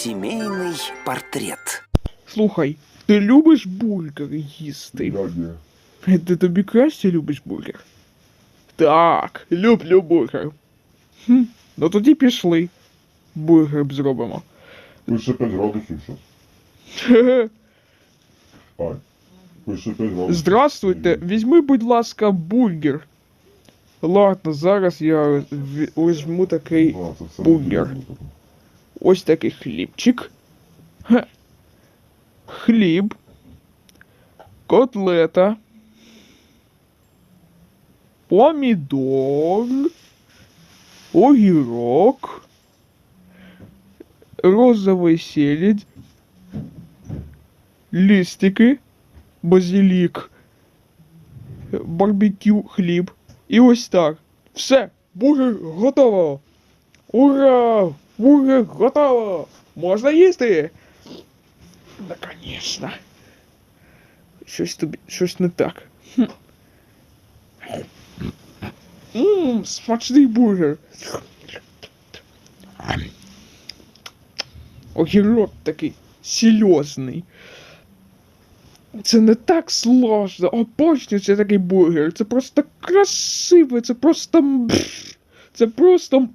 Сімейний портрет. Слухай, ти любиш бургери їсти? Я ні. Ти тобі краще любиш бургер? Так, люблю бургер. Хм, ну тоді пішли. Бургер б зробимо. Пише 5 градусів щас. Хе-хе. Ай. Пише 5 градусів. Здравствуйте, візьми, будь ласка, бургер. Ладно, зараз я ві- візьму такий А, це все бургер. буде таке. ось такий хлібчик. Хе. Хліб. Котлета. Помідор. Огірок. Розовий селедь. Листики. Базилік. Барбекю хліб. І ось так. Все, бургер готово. Ура! Бургер готово! Можна їсти? Наконечно. Щось тобі, щось не так. Хм. Ммм, смачний бургер. Огірок такий серйозний. Це не так сложно. Обожнюю це такий бургер. Це просто красиво, це просто. Це просто.